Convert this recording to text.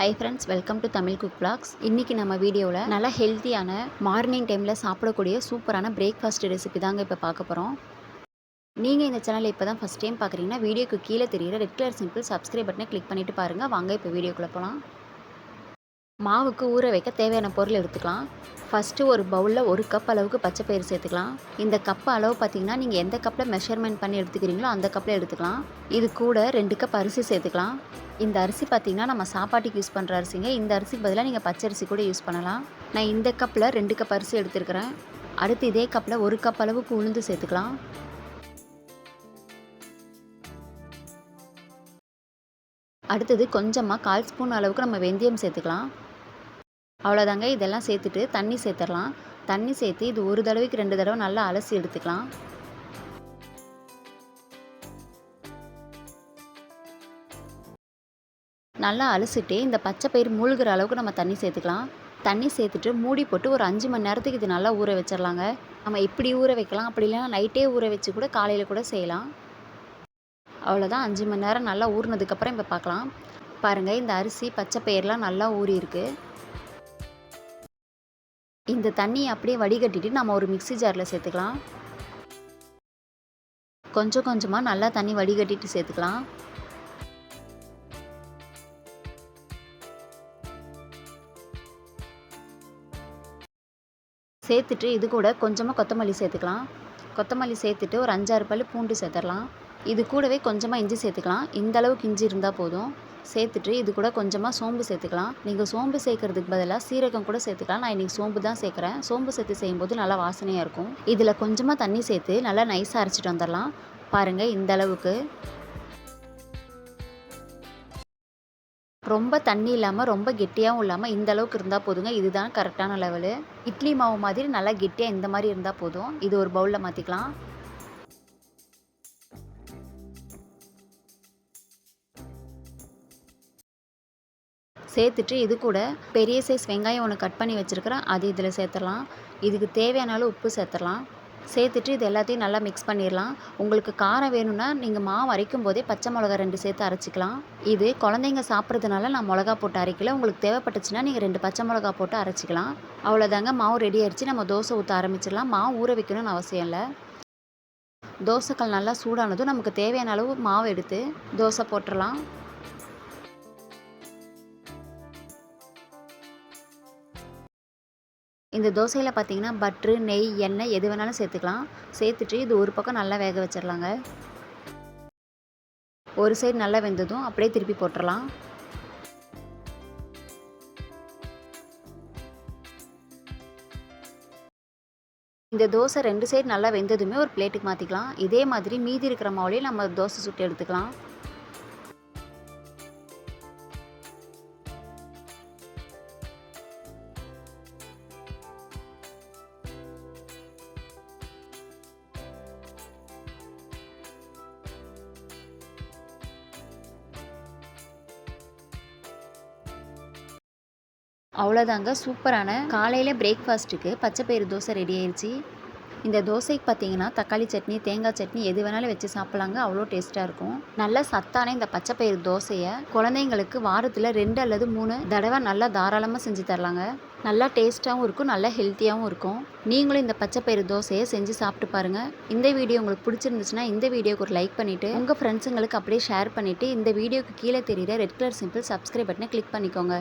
Hi friends welcome to Tamil cook blogs இன்றைக்கி நம்ம வீடியோவில் நல்ல ஹெல்த்தியான மார்னிங் டைமில் சாப்பிடக்கூடிய சூப்பரான பிரேக்ஃபாஸ்ட் ரெசிபி தாங்க இப்போ பார்க்க போகிறோம் நீங்கள் இந்த சேனலை இப்போ தான் ஃபஸ்ட் டைம் பார்க்குறீங்கன்னா வீடியோக்கு கீழே தெரியுற ரெட் கலர் சிம்பிள் சப்ஸ்கிரைப் பட்டனை கிளிக் பண்ணிவிட்டு பாருங்கள் வாங்க இப்போ வீடியோக்குள்ளே போகலாம் மாவுக்கு ஊற வைக்க தேவையான பொருள் எடுத்துக்கலாம். ஃபஸ்ட்டு ஒரு பவுலில் ஒரு கப் அளவுக்கு பச்சை பயிறு சேர்த்துக்கலாம். இந்த கப் அளவு பார்த்தீங்கன்னா நீங்கள் எந்த கப்பில் மெஷர்மெண்ட் பண்ணி எடுத்துக்கிறீங்களோ அந்த கப்பில் எடுத்துக்கலாம். இது கூட ரெண்டு கப் அரிசி சேர்த்துக்கலாம். இந்த அரிசி பார்த்தீங்கன்னா நம்ம சாப்பாட்டுக்கு யூஸ் பண்ணுற அரிசிங்க. இந்த அரிசிக்கு பதிலாக நீங்கள் பச்சை அரிசி கூட யூஸ் பண்ணலாம். நான் இந்த கப்பில் ரெண்டு கப் அரிசி எடுத்துருக்கிறேன். அடுத்து இதே கப்பில் ஒரு கப் அளவுக்கு உளுந்து சேர்த்துக்கலாம். அடுத்தது கொஞ்சமாக கால் ஸ்பூன் அளவுக்கு நம்ம வெந்தயம் சேர்த்துக்கலாம். அவ்வளோதாங்க. இதெல்லாம் சேர்த்துட்டு தண்ணி சேர்த்துடலாம். தண்ணி சேர்த்து இது ஒரு தடவைக்கு ரெண்டு தடவை நல்லா அலசி எடுத்துக்கலாம். நல்லா அலசிட்டு இந்த பச்சை பயிர் மூழ்கிற அளவுக்கு நம்ம தண்ணி சேர்த்துக்கலாம். தண்ணி சேர்த்துட்டு மூடி போட்டு ஒரு அஞ்சு மணி நேரத்துக்கு இது நல்லா ஊற வச்சிடலாங்க. நம்ம இப்படி ஊற வைக்கலாம். அப்படி இல்லைன்னா நைட்டே ஊற வச்சு கூட காலையில் கூட செய்யலாம். அவ்வளோதான். அஞ்சு மணி நேரம் நல்லா ஊறினதுக்கப்புறம் இப்போ பார்க்கலாம். பாருங்கள் இந்த அரிசி பச்சை பயிரெலாம் நல்லா ஊறியிருக்கு. இந்த தண்ணியை அப்படியே வடிகட்டிட்டு நம்ம ஒரு மிக்ஸி ஜாரில் சேர்த்துக்கலாம். கொஞ்சம் கொஞ்சமாக நல்லா தண்ணி வடிகட்டிட்டு சேர்த்துக்கலாம். சேர்த்துட்டு இது கூட கொஞ்சமாக கொத்தமல்லி சேர்த்துக்கலாம். கொத்தமல்லி சேர்த்துட்டு ஒரு அஞ்சாறு பல் பூண்டு சேர்த்துடலாம். இது கூடவே கொஞ்சமாக இஞ்சி சேர்த்துக்கலாம். இந்த அளவுக்கு இஞ்சி இருந்தால் போதும். சேர்த்துட்டு இது கூட கொஞ்சமாக சோம்பு சேர்த்துக்கலாம். நீங்கள் சோம்பு சேர்க்கறதுக்கு பதிலாக சீரகம் கூட சேர்த்துக்கலாம். நான் இன்றைக்கி சோம்பு தான் சேர்க்குறேன். சோம்பு சேர்த்து செய்யும்போது நல்லா வாசனையாக இருக்கும். இதில் கொஞ்சமாக தண்ணி சேர்த்து நல்லா நைஸாக அரைச்சிட்டு வந்துடலாம். பாருங்கள் இந்த அளவுக்கு. ரொம்ப தண்ணி இல்லாமல் ரொம்ப கெட்டியாகவும் இல்லாமல் இந்த அளவுக்கு இருந்தால் போதுங்க. இதுதான் கரெக்டான லெவலு இட்லி மாவு மாதிரி நல்லா கெட்டியாக இந்த மாதிரி இருந்தால் போதும். இது ஒரு பவுலில் மாற்றிக்கலாம் சேர்த்துட்டு இது கூட பெரிய சைஸ் வெங்காயம் ஒன்று கட் பண்ணி வச்சுருக்கிறேன். அது இதில் சேர்த்துடலாம். இதுக்கு தேவையான அளவு உப்பு சேர்த்துடலாம். சேர்த்துட்டு இது எல்லாத்தையும் நல்லா மிக்ஸ் பண்ணிடலாம். உங்களுக்கு காரம் வேணும்னா நீங்கள் மாவு அரைக்கும் போதே பச்சை மிளகா ரெண்டு சேர்த்து அரைச்சிக்கலாம். இது குழந்தைங்க சாப்பிட்றதுனால நான் மிளகா போட்டு அரைக்கல. உங்களுக்கு தேவைப்பட்டுச்சுன்னா நீங்கள் ரெண்டு பச்சை மிளகா போட்டு அரைச்சிக்கலாம். அவ்வளோதாங்க மாவு ரெடி ஆயிடுச்சு. நம்ம தோசை ஊற்ற ஆரம்பிச்சிடலாம். மாவு ஊற வைக்கணும்னு அவசியம் இல்லை. தோசைக்கல் நல்லா சூடானதும் நமக்கு தேவையான அளவு மாவு எடுத்து தோசை போட்டுடலாம். இந்த தோசையில் பார்த்தீங்கன்னா பட்ரு நெய் எண்ணெய் எது வேணாலும் சேர்த்துக்கலாம். சேர்த்துட்டு இது ஒரு பக்கம் நல்லா வேக வச்சிடலாங்க ஒரு சைடு நல்லா வெந்ததும் அப்படியே திருப்பி போட்டுடலாம் இந்த தோசை ரெண்டு சைடு நல்லா வெந்ததுமே ஒரு பிளேட்டுக்கு மாற்றிக்கலாம் இதே மாதிரி மீதி இருக்கிற மாவுலேயே நம்ம தோசை சுட்டு எடுத்துக்கலாம். அவ்வளோதாங்க சூப்பரான. காலையில் பிரேக்ஃபாஸ்ட்டுக்கு பச்சை பயிறு தோசை ரெடி ஆயிடுச்சு இந்த தோசைக்கு பார்த்தீங்கன்னா தக்காளி சட்னி தேங்காய் சட்னி எது வேணாலும் வச்சு சாப்பிட்லாங்க. அவ்வளோ டேஸ்ட்டாக இருக்கும். நல்ல சத்தான இந்த பச்சை பயிறு தோசையை குழந்தைங்களுக்கு வாரத்தில் ரெண்டு அல்லது மூணு தடவை நல்லா தாராளமாக செஞ்சு தரலாங்க. நல்லா டேஸ்ட்டாகவும் இருக்கும் நல்லா ஹெல்த்தியாகவும் இருக்கும். நீங்களும் இந்த பச்சை பயிறு தோசையை செஞ்சு சாப்பிட்டு பாருங்கள் இந்த வீடியோ உங்களுக்கு பிடிச்சிருந்துச்சுன்னா இந்த வீடியோக்கு ஒரு லைக் பண்ணிவிட்டு உங்கள் ஃப்ரெண்ட்ஸுங்களுக்கு அப்படியே ஷேர் பண்ணிவிட்டு இந்த வீடியோக்கு கீழே தெரியுற ரெட் கலர் சிம்பிள் சப்ஸ்கிரைப் பட்டனை கிளிக் பண்ணிக்கோங்க.